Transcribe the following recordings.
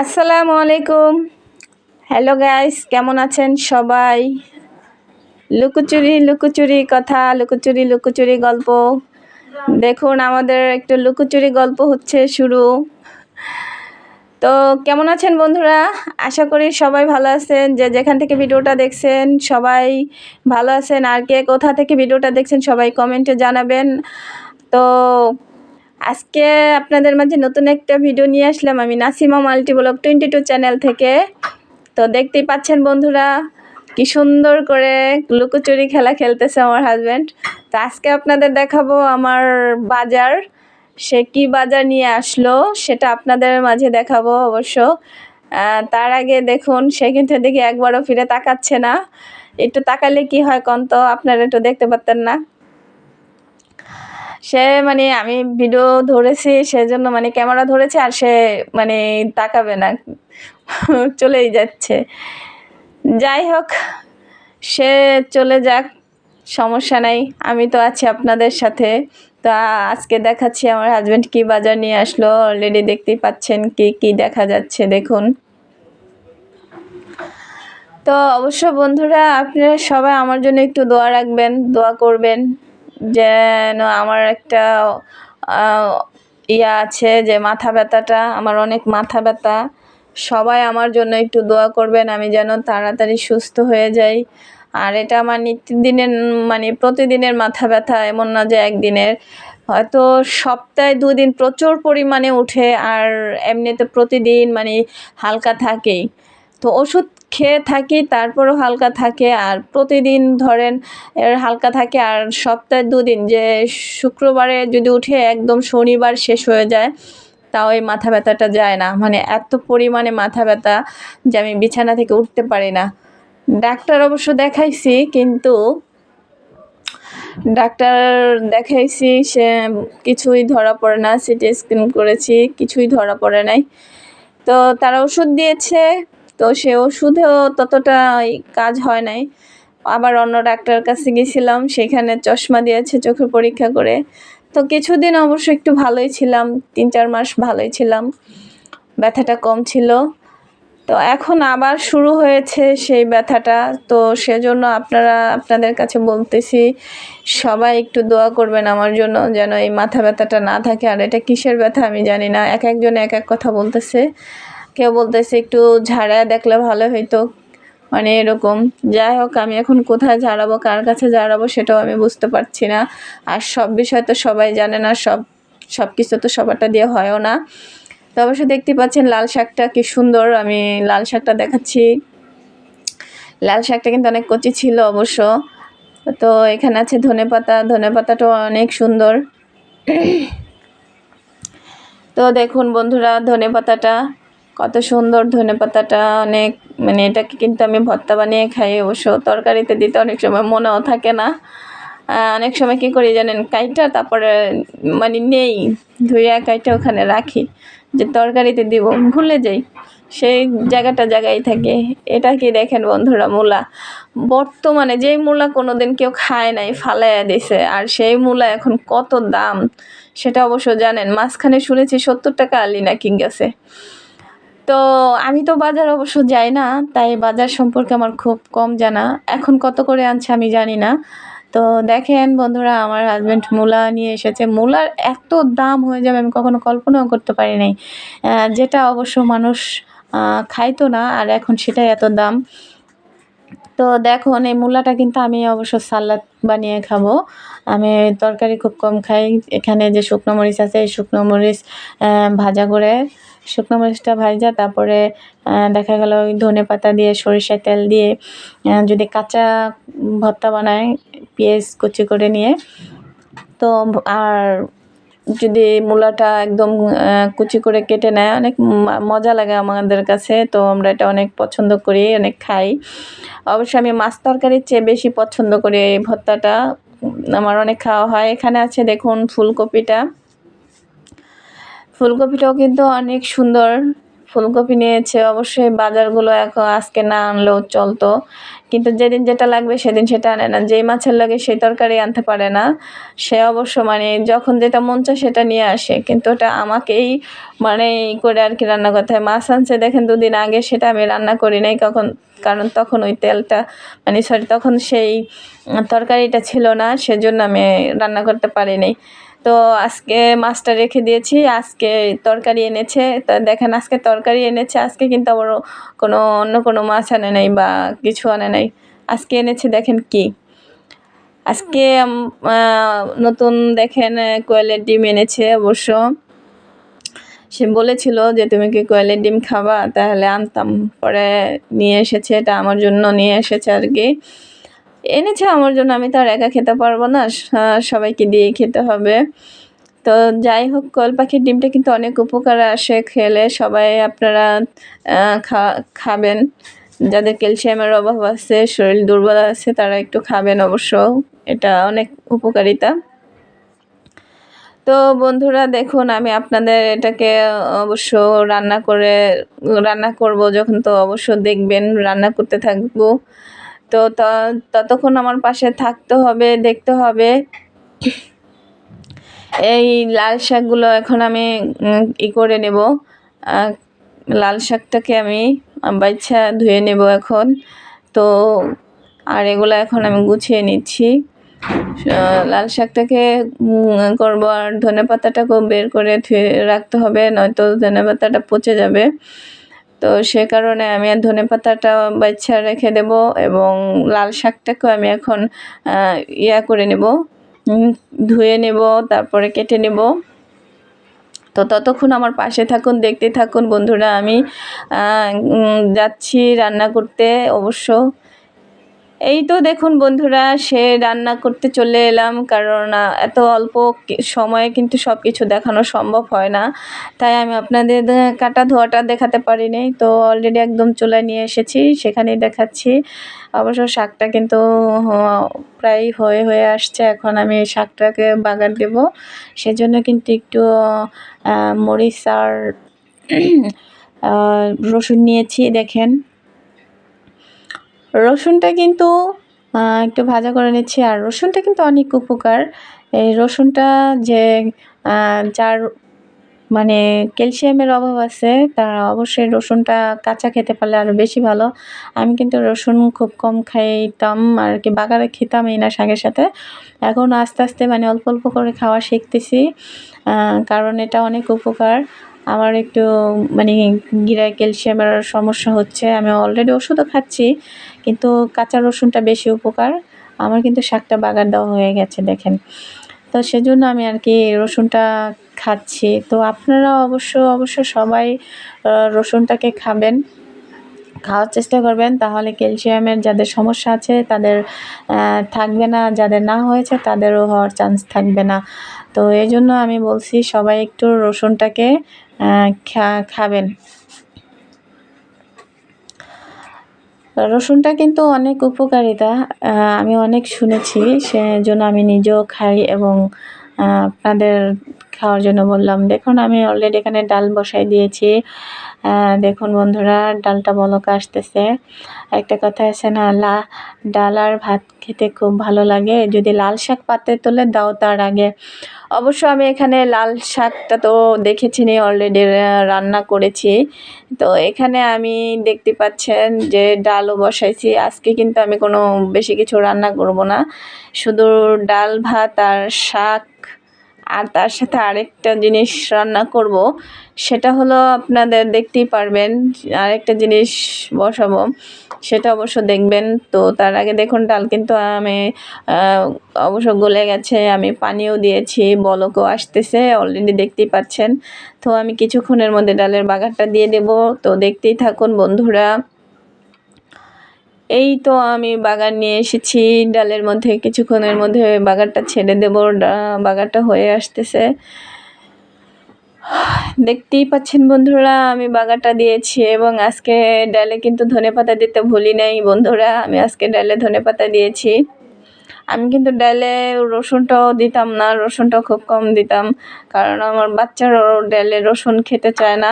আসসালামু আলাইকুম। Hello guys কেমন আছেন সবাই? লুকোচুরি লুকোচুরি কথা, লুকোচুরি লুকোচুরি গল্প। দেখুন, আমাদের একটু লুকোচুরি গল্প হচ্ছে শুরু। তো কেমন আছেন বন্ধুরা? আশা করি সবাই ভালো আছেন। যে যেখান থেকে ভিডিওটা দেখছেন, সবাই ভালো আছেন। আর কে কোথা থেকে ভিডিওটা দেখছেন, সবাই কমেন্টে জানাবেন। তো আজকে আপনাদের মাঝে নতুন একটা ভিডিও নিয়ে আসলাম। আমি Nasima multi blog twenty two channel থেকে। তো দেখতেই পাচ্ছেন বন্ধুরা, কি সুন্দর করে লুকোচুরি খেলা খেলতেছে আমার হাজব্যান্ড তো আজকে আপনাদের দেখাবো আমার বাজার। সে কি বাজার নিয়ে আসলো সেটা আপনাদের মাঝে দেখাবো অবশ্য। তার আগে দেখুন, সে কিন্তু দেখি একবারও ফিরে তাকাচ্ছে না। একটু তাকালে কি হয় কন্ত, আপনারা একটু দেখতে পারতেন না। সে মানে আমি ভিডিও ধরেছি, সেজন্য মানে ক্যামেরা ধরেছে আর সে মানে তাকাবে না, চলেই যাচ্ছে। যাই হোক, সে চলে যাক, সমস্যা নাই, আমি তো আছি আপনাদের সাথে। তা আজকে দেখাচ্ছি আমার হাজব্যান্ড কি বাজার নিয়ে আসলো অলরেডি দেখতেই পাচ্ছেন কি কি দেখা যাচ্ছে, দেখুন। তো অবশ্য বন্ধুরা, আপনারা সবাই আমার জন্য একটু দোয়া রাখবেন, দোয়া করবেন। যেন আমার একটা ইয়া আছে যে মাথা ব্যথাটা, আমার অনেক মাথা ব্যথা। সবাই আমার জন্য একটু দোয়া করবেন, আমি যেন তাড়াতাড়ি সুস্থ হয়ে যাই। আর এটা আমার নিত্যদিনের মানে প্রতিদিনের মাথা ব্যথা এমন না যে একদিনের। হয়তো সপ্তাহে দুদিন প্রচুর পরিমাণে উঠে, আর এমনিতে প্রতিদিন মানে হালকা থাকেই। তো ওষুধ খেয়ে থাকি, তারপরও হালকা থাকে। আর প্রতিদিন ধরেন, এর হালকা থাকে, আর সপ্তাহে দুদিন। যে শুক্রবারে যদি উঠে একদম শনিবার শেষ হয়ে যায়, তাও এই মাথা ব্যথাটা যায় না। মানে এত পরিমাণে মাথা ব্যথা যে আমি বিছানা থেকে উঠতে পারি না। ডাক্তার অবশ্য দেখাইছি, কিন্তু ডাক্তার দেখাইছি, সে কিছুই ধরা পড়ে না। সিটি স্ক্যান করেছি, কিছুই ধরা পড়ে নাই। তো তারা ওষুধ দিয়েছে। তো সে ওষুধেও ততটা কাজ হয় নাই। আবার অন্য ডাক্তারের কাছে গেছিলাম, সেখানে চশমা দিয়েছে চোখের পরীক্ষা করে। তো কিছুদিন অবশ্য একটু ভালোই ছিলাম, তিন চার মাস ভালোই ছিলাম, ব্যথাটা কম ছিল। তো এখন আবার শুরু হয়েছে সেই ব্যথাটা। তো সেজন্য আপনারা, আপনাদের কাছে বলতেছি, সবাই একটু দোয়া করবেন আমার জন্য যেন এই মাথা ব্যথাটা না থাকে। আর এটা কিসের ব্যথা আমি জানি না। এক একজন এক এক কথা বলতেছে। কেউ বলতেছে একটু ঝাড়া দেখলে ভালো হইতো। মানে এরকম। যাই হোক, আমি এখন কোথায় ঝাড়াবো, কার কাছে ঝাড়াবো সেটাও আমি বুঝতে পারছি না। আর সব বিষয় তো সবাই জানে না, সব সব কিছু তো সবারটা দিয়ে হয়ও না। তো অবশ্য দেখতে পাচ্ছেন লাল শাকটা কি সুন্দর, আমি লাল শাকটা দেখাচ্ছি। লাল শাকটা কিন্তু অনেক কচি ছিল অবশ্য। তো এখানে আছে ধনে পাতা, ধনে পাতাটাও অনেক সুন্দর। তো দেখুন বন্ধুরা, ধনে পাতাটা কত সুন্দর ধনে পাতাটা, অনেক মানে এটাকে কিন্তু আমি ভর্তা বানিয়ে খাই, অবশ্য তরকারিতে দিতে অনেক সময় মনেও থাকে না। অনেক সময় কী করি জানেন, কাইটা তারপরে মানে নেই ধুইয়া কাইটা ওখানে রাখি, যে তরকারিতে দিব, ভুলে যাই। সেই জায়গাটা জায়গায় থাকে। এটা কি দেখেন বন্ধুরা, মূলা। বর্তমানে যেই মূলা কোনোদিন কেউ খায় নাই, ফালাইয়া দিছে, আর সেই মূলা এখন কত দাম, সেটা অবশ্য জানেন। মাঝখানে শুনেছি সত্তর টাকা আলি না কিং গেছে। তো আমি তো বাজার অবশ্য যাই না, তাই বাজার সম্পর্কে আমার খুব কম জানা। এখন কত করে আনছে আমি জানি না। তো দেখেন বন্ধুরা, আমার হাজব্যান্ড মূলা নিয়ে এসেছে। মূলার এত দাম হয়ে যাবে, আমি কখনো কল্পনাও করতে পারি নাই। যেটা অবশ্য মানুষ খাইতো না, আর এখন সেটাই এত দাম। তো দেখুন, এই মূলাটা কিন্তু আমি অবশ্য সালাদ বানিয়ে খাব। আমি তরকারি খুব কম খাই। এখানে যে শুকনো মরিচ আছে, এই শুকনো মরিচ ভাজা করে শুকনো মরিচটা ভাজা, তারপরে দেখা গেল ওই ধনে পাতা দিয়ে, সরিষার তেল দিয়ে যদি কাঁচা ভর্তা বানায়, পেঁয়াজ কুচি করে নিয়ে, তো আর যদি মূলাটা একদম কুচি করে কেটে নেয়, অনেক মজা লাগে আমাদের কাছে, তো আমরা এটা অনেক পছন্দ করি, অনেক খাই। অবশ্য আমি মাছ তরকারির চেয়ে বেশি পছন্দ করি এই ভর্তাটা আমার অনেক খাওয়া হয়। এখানে আছে, দেখুন, ফুলকপিটা। ফুলকপিটাও কিন্তু অনেক সুন্দর। ফুলকপি নিয়েছে অবশ্যই বাজারগুলো এখন আজকে না আনলেও চলতো। কিন্তু যেদিন যেটা লাগবে সেদিন সেটা আনে না। যেই মাছের লাগে সেই তরকারি আনতে পারে না। সে অবশ্য মানে যখন যেটা মন চায় সেটা নিয়ে আসে। কিন্তু ওটা আমাকেই মানে করে আর কি রান্না করতে হয় মাছ আনছে দেখেন দুদিন আগে, সেটা আমি রান্না করি নাই কখন। কারণ তখন ওই তেলটা মানে সরি তখন সেই তরকারিটা ছিল না, সেজন্য আমি রান্না করতে পারিনি। তো আজকে মাছটা রেখে দিয়েছি, আজকে তরকারি এনেছে। তা দেখেন, আজকে তরকারি এনেছে, আজকে কিন্তু আবার কোনো, অন্য কোনো মাছ আনে নাই বা কিছু আনে নাই। আজকে এনেছে, দেখেন কি? আজকে নতুন দেখেন, কোয়েলের ডিম এনেছে অবশ্য। সে বলেছিল যে, তুমি কি কোয়েলের ডিম খাবা? তাহলে আনতাম। পরে নিয়ে এসেছে, এটা আমার জন্য নিয়ে এসেছে আর কি। এনেছে আমার জন্য, আমি তো আর একা খেতে পারব না সবাইকে দিয়ে খেতে হবে। তো যাই হোক, কোয়েল পাখির ডিমটা কিন্তু অনেক উপকার আসে খেলে, সবাই আপনারা খাবেন। যাদের ক্যালসিয়ামের অভাব আছে, শরীর দুর্বল আছে, তারা একটু খাবেন অবশ্য, এটা অনেক উপকারিতা। তো বন্ধুরা দেখুন, আমি আপনাদের এটাকে অবশ্য রান্না করে, রান্না করব যখন তো অবশ্য দেখবেন রান্না করতে থাকব। তো ততক্ষণ আমার পাশে থাকতে হবে, দেখতে হবে। এই লাল শাকগুলো এখন আমি ই করে নেব। লাল শাকটাকে আমি বাচ্চা ধুয়ে নেব এখন। তো, আর এগুলো এখন আমি গুছিয়ে নিচ্ছি। লাল শাকটাকে করব আর ধনে পাতাটাকেও বের করে রাখতে হবে, নয়তো ধনে পাতাটা পচে যাবে। তো সে কারণে আমি আর ধনে পাতাটা বাচ্চা রেখে দেব এবং লাল শাকটাকেও আমি এখন ইয়া করে নেব ধুয়ে নেব, তারপরে কেটে নেব। তো ততক্ষণ আমার পাশে থাকুন, দেখতে থাকুন বন্ধুরা, আমি যাচ্ছি রান্না করতে অবশ্য। এই তো দেখুন বন্ধুরা, সে রান্না করতে চলে এলাম, কারণ এত অল্প সময়ে কিন্তু সব কিছু দেখানো সম্ভব হয় না। তাই আমি আপনাদের কাটা ধোয়াটা দেখাতে পারিনি। তো অলরেডি একদম চুলায় নিয়ে এসেছি, সেখানেই দেখাচ্ছি। অবশ্য শাকটা কিন্তু প্রায় হয়ে হয়ে আসছে, এখন আমি শাকটাকে বাগার দেব। সেজন্য কিন্তু একটু মরিচ আর রসুন নিয়েছি, দেখেন। রসুনটা কিন্তু একটু ভাজা করে নিচ্ছি। আর রসুনটা কিন্তু অনেক উপকার। এই রসুনটা যে যার মানে ক্যালসিয়ামের অভাব আছে, তারা অবশ্যই রসুনটা কাঁচা খেতে পারলে আরও বেশি ভালো। আমি কিন্তু রসুন খুব কম খাইতাম আর কি, বাগারে খেতাম এই না শাকের সাথে। এখন আস্তে আস্তে মানে অল্প অল্প করে খাওয়া শিখতেছি কারণ এটা অনেক উপকার। আমার একটু মানে গিরায় ক্যালসিয়ামের সমস্যা হচ্ছে, আমি অলরেডি ওষুধও খাচ্ছি। কিন্তু কাঁচা রসুনটা বেশি উপকার। আমার কিন্তু শাকটা বাগার দেওয়া হয়ে গেছে, দেখেন। তো সেজন্য আমি আর কি রসুনটা খাচ্ছি। তো আপনারা অবশ্য অবশ্য সবাই রসুনটাকে খাবেন, খাওয়ার চেষ্টা করবেন। তাহলে ক্যালসিয়ামের যাদের সমস্যা আছে, তাদের থাকবে না। যাদের না হয়েছে, তাদেরও হওয়ার চান্স থাকবে না। তো এই জন্য আমি বলছি, সবাই একটু রসুনটাকে খাবেন। রসুনটা কিন্তু অনেক উপকারিতা আমি অনেক শুনেছি সেজন্য আমি নিজেও খাই এবং আপনাদের খাওয়ার জন্য বললাম। দেখুন, আমি অলরেডি এখানে ডাল বসাই দিয়েছি। দেখুন বন্ধুরা, ডালটা বলক আসতেছে। একটা কথা আছে না, লা, ডাল আর ভাত খেতে খুব ভালো লাগে। যদি লাল শাক পাতে তোলে দাও তার আগে। অবশ্য আমি এখানে লাল শাকটা তো দেখেছি নি অলরেডি রান্না করেছি। তো এখানে আমি দেখতে পাচ্ছেন যে ডালও বসাইছি। আজকে কিন্তু আমি কোনো বেশি কিছু রান্না করব না। শুধু ডাল, ভাত আর শাক আর তার সাথে আরেকটা জিনিস রান্না করব, সেটা হলো আপনাদের দেখতেই পারবেন, আরেকটা জিনিস বসাবো, সেটা অবশ্য দেখবেন। তো তার আগে দেখুন, ডাল কিন্তু আমি অবশ্য গলে গেছে, আমি পানিও দিয়েছি, বলকও আসতেছে অলরেডি দেখতেই পাচ্ছেন। তো আমি কিছুক্ষণের মধ্যে ডালের বাগারটা দিয়ে দেব। তো দেখতেই থাকুন বন্ধুরা। এই তো আমি বাগান নিয়ে এসেছি। ডালের মধ্যে, কিছুক্ষণের মধ্যে বাগানটা ছেড়ে দেব। বাগানটা হয়ে আসতেছে। দেখতেই পাচ্ছেন বন্ধুরা, আমি বাগারটা দিয়েছি এবং আজকে ডালে কিন্তু ধনেপাতা দিতে ভুলি নাই বন্ধুরা। আমি আজকে ডালে ধনেপাতা দিয়েছি। আমি কিন্তু ডালে রসুনটাও দিতাম না, রসুনটাও খুব কম দিতাম। কারণ আমার বাচ্চারাও ডালে রসুন খেতে চায় না।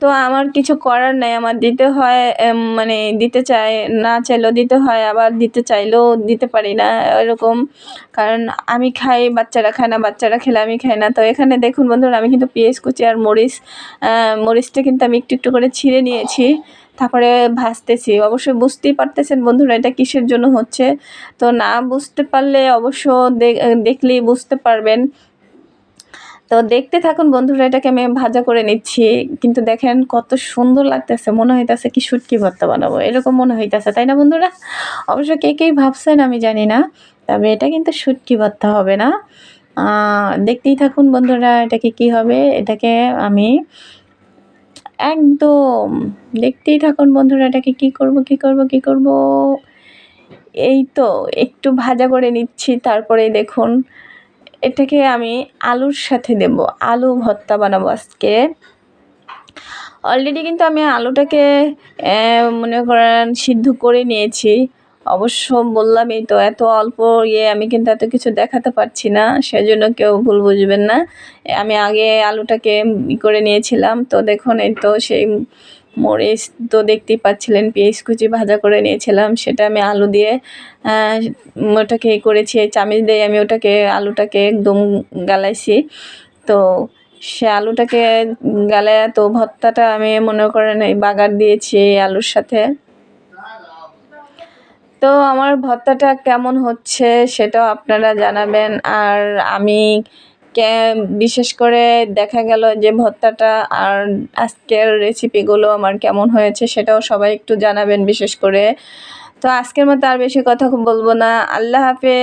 তো আমার কিছু করার নেই। আমার দিতে হয় মানে দিতে চায়, না চাইলেও দিতে হয়, আবার দিতে চাইলেও দিতে পারি না, এরকম। কারণ আমি খাই, বাচ্চারা খায় না, বাচ্চারা খেলে আমি খাই না। তো এখানে দেখুন বন্ধুরা, আমি কিন্তু পেঁয়াজ, কুচি আর মরিচ মরিচটা কিন্তু আমি একটু একটু করে ছিঁড়ে নিয়েছি। তারপরে ভাজতেছি। অবশ্যই বুঝতেই পারতেছেন বন্ধুরা এটা কিসের জন্য হচ্ছে। তো না বুঝতে পারলে অবশ্য দেখ- দেখলেই বুঝতে পারবেন। তো দেখতে থাকুন বন্ধুরা, এটাকে আমি ভাজা করে নিচ্ছি। কিন্তু দেখেন কত সুন্দর লাগতেছে, মনে হইতেছে কি শুটকি ভর্তা বানাবো, এরকম মনে হইতেছে, তাই না বন্ধুরা? অবশ্য কে কেই ভাবছেন আমি জানি না, তবে এটা কিন্তু শুটকি ভর্তা হবে না। দেখতেই থাকুন বন্ধুরা, এটাকে কি হবে, এটাকে আমি একদম দেখতেই থাকুন বন্ধুরা, এটাকে কি করব কি করব কি করব? এই তো, একটু ভাজা করে নিচ্ছি তারপরে দেখুন এটাকে আমি আলুর সাথে দেব। আলু ভর্তা বানাবো আজকে। অলরেডি কিন্তু আমি আলুটাকে মনে করেন, সিদ্ধ করে নিয়েছি। অবশ্য বললামই তো, এত অল্প ইয়ে আমি কিন্তু এত কিছু দেখাতে পারছি না, সেজন্য কেউ ভুল বুঝবেন না। আমি আগে আলুটাকে করে নিয়েছিলাম, তো দেখুন এই তো সেই মরিচ তো দেখতেই পাচ্ছিলেন, পেঁয়াজ কুচি ভাজা করে নিয়েছিলাম, সেটা আমি আলু দিয়ে ওটাকে করেছি চামিচ দিয়ে আমি ওটাকে, আলুটাকে একদম গালাইছি। তো সে আলুটাকে গালে, তো ভর্তাটা আমি মনে করেন এই বাগার দিয়েছি আলুর সাথে। তো আমার ভর্তাটা কেমন হচ্ছে সেটাও আপনারা জানাবেন, আর আমি বিশেষ করে দেখা গেল যে ভর্তাটা আর আজকের রেসিপিগুলো আমার কেমন হয়েছে সেটাও সবাই একটু জানাবেন বিশেষ করে। তো আজকের মতো আর বেশি কথা বলব না। আল্লাহ হাফেজ।